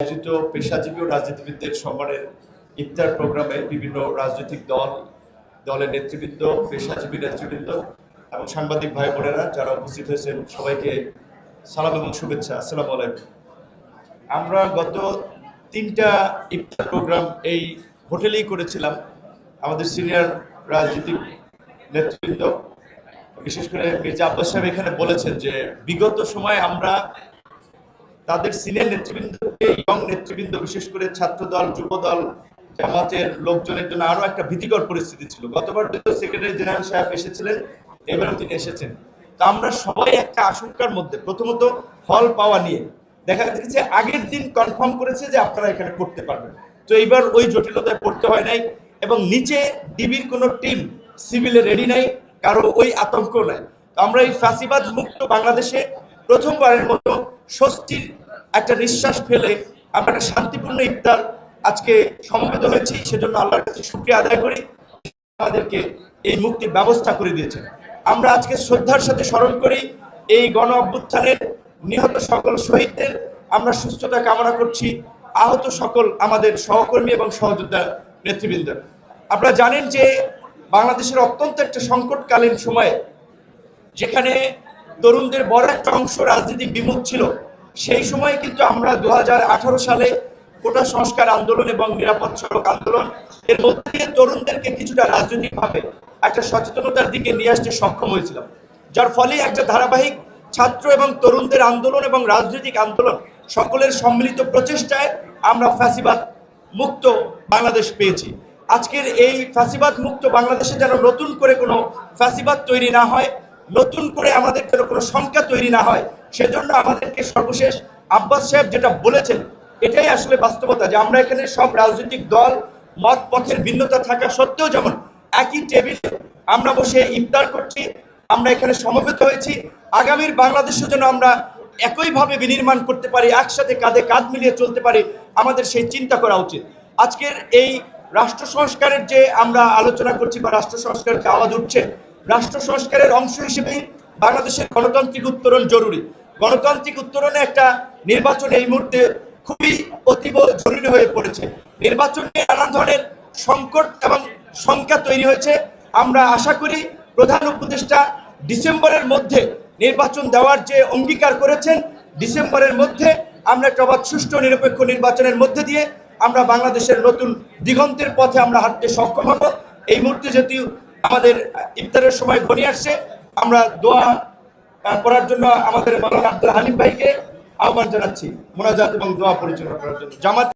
আয়োজিত পেশাজীবী ও রাজনীতিবিদদের সম্মানের ইফতার প্রোগ্রামে বিভিন্ন রাজনৈতিক দল, দলের নেতৃবৃন্দ, পেশাজীবী নেতৃবৃন্দ এবং সাংবাদিক ভাই বোনেরা যারা উপস্থিত হয়েছেন, সবাইকে সালাম এবং শুভেচ্ছা। আসসালামু আলাইকুম। আমরা গত তিনটা ইফতার প্রোগ্রাম এই হোটেলেই করেছিলাম। আমাদের সিনিয়র রাজনীতিক নেতৃবৃন্দ, বিশেষ করে মির্জা আব্বাস সাহেব এখানে বলেছেন যে বিগত সময়ে আমরা তাদের সিনিয়র নেতৃবৃন্দকে ইয়ং নেতৃবৃন্দ, বিশেষ করে ছাত্র দল যুব দল জামাতের লোকজনের জন্য আরও একটা ভীতিকর পরিস্থিতি ছিল। গতবার তো সেক্রেটারি জেনারেল সাহেব এসেছিলেন, এবারেও তিনি এসেছেন। তা আমরা সবাই একটা আশঙ্কার মধ্যে। প্রথমত ফল পাওয়া নিয়ে। দেখা যাচ্ছে আগের দিন কনফার্ম করেছে যে আপনারা এখানে করতে পারবেন। তো এইবার ওই জটিলতায় পড়তে হয় নাই এবং নিচে ডিবির কোনো টিম সিভিলে রেডি নাই, কারও ওই আতঙ্ক নাই। আমরা এই ফাঁসিবাদ মুক্ত বাংলাদেশে প্রথমবারের মতো স্বস্তির একটা নিঃশ্বাস ফেলে আমরা একটা শান্তিপূর্ণ ইফতার আজকে সমবেত হয়েছি, সেজন্য আল্লাহর কাছে শুক্রিয়া আদায় করি। আমাদেরকে এই মুক্তির ব্যবস্থা করে দিয়েছেন। আমরা আজকে শ্রদ্ধার সাথে স্মরণ করি, এই গণ অভ্যুত্থানের নিহত সকল শহীদদের। আমরা সুস্থতা কামনা করছি আহত সকল আমাদের সহকর্মী এবং সহযোদ্ধা নেতৃবৃন্দ আপনারা জানেন যে বাংলাদেশের অত্যন্ত একটা সংকটকালীন সময়ে যেখানে তরুণদের বড় একটা অংশ রাজনীতি বিমুখ ছিল সেই সময় কিন্তু আমরা দু হাজার আঠারো সালে কোটা সংস্কার আন্দোলন এবং নিরাপদ সড়ক আন্দোলন, এর মধ্যে দিয়ে তরুণদেরকে কিছুটা রাজনৈতিকভাবে একটা সচেতনতার দিকে নিয়ে আসতে সক্ষম হয়েছিলাম। যার ফলে একটা ধারাবাহিক ছাত্র এবং তরুণদের আন্দোলন এবং রাজনৈতিক আন্দোলন সকলের সম্মিলিত প্রচেষ্টায় আমরা ফ্যাসিবাদ মুক্ত বাংলাদেশ পেয়েছি। আজকের এই ফ্যাসিবাদ মুক্ত বাংলাদেশে যেন নতুন করে কোনো ফ্যাসিবাদ তৈরি না হয়, নতুন করে আমাদের যেন কোনো সংখ্যা তৈরি না হয় সেজন্য আমাদেরকে সর্বশেষ আব্বাস সাহেব যেটা বলেছেন, এটাই আসলে বাস্তবতা যে আমরা এখানে সব রাজনৈতিক দল মত পথের ভিন্নতা থাকা সত্ত্বেও যেমন একই টেবিলে আমরা বসে ইফতার করছি, আমরা এখানে সমবেত হয়েছি, আগামীর বাংলাদেশও যেন আমরা একইভাবে বিনির্মাণ করতে পারি, একসাথে কাঁধে কাঁধ মিলিয়ে চলতে পারি, আমাদের সেই চিন্তা করা উচিত। আজকের এই রাষ্ট্র সংস্কারের যে আমরা আলোচনা করছি বা রাষ্ট্র সংস্কারের আওয়াজ উঠছে, রাষ্ট্র সংস্কারের অংশ হিসেবে বাংলাদেশের গণতান্ত্রিক উত্তরণ জরুরি। গণতান্ত্রিক উত্তরণে একটা নির্বাচন এই মুহূর্তে খুবই অতীব জরুরি হয়ে পড়েছে। নির্বাচন নিয়ে নানা ধরনের সংকট এবং সংখ্যা তৈরি হয়েছে। আমরা আশা করি প্রধান উপদেষ্টা ডিসেম্বরের মধ্যে নির্বাচন দেওয়ার যে অঙ্গীকার করেছেন, ডিসেম্বরের মধ্যে আমরা একটা অবাধ, সুষ্ঠু, নিরপেক্ষ নির্বাচনের মধ্যে দিয়ে আমরা বাংলাদেশের নতুন দিগন্তের পথে আমরা হাঁটতে সক্ষম হব। এই মুহূর্তে যেহেতু আমাদের ইফতারের সময় ঘনিয়ে আসছে, আমরা দোয়া করার জন্য আমাদের মালানা আব্দুল হালিম ভাইকে আহ্বান জানাচ্ছি। মোনাজাত এবং দোয়া পরিচালনা করার জন্য। জামাত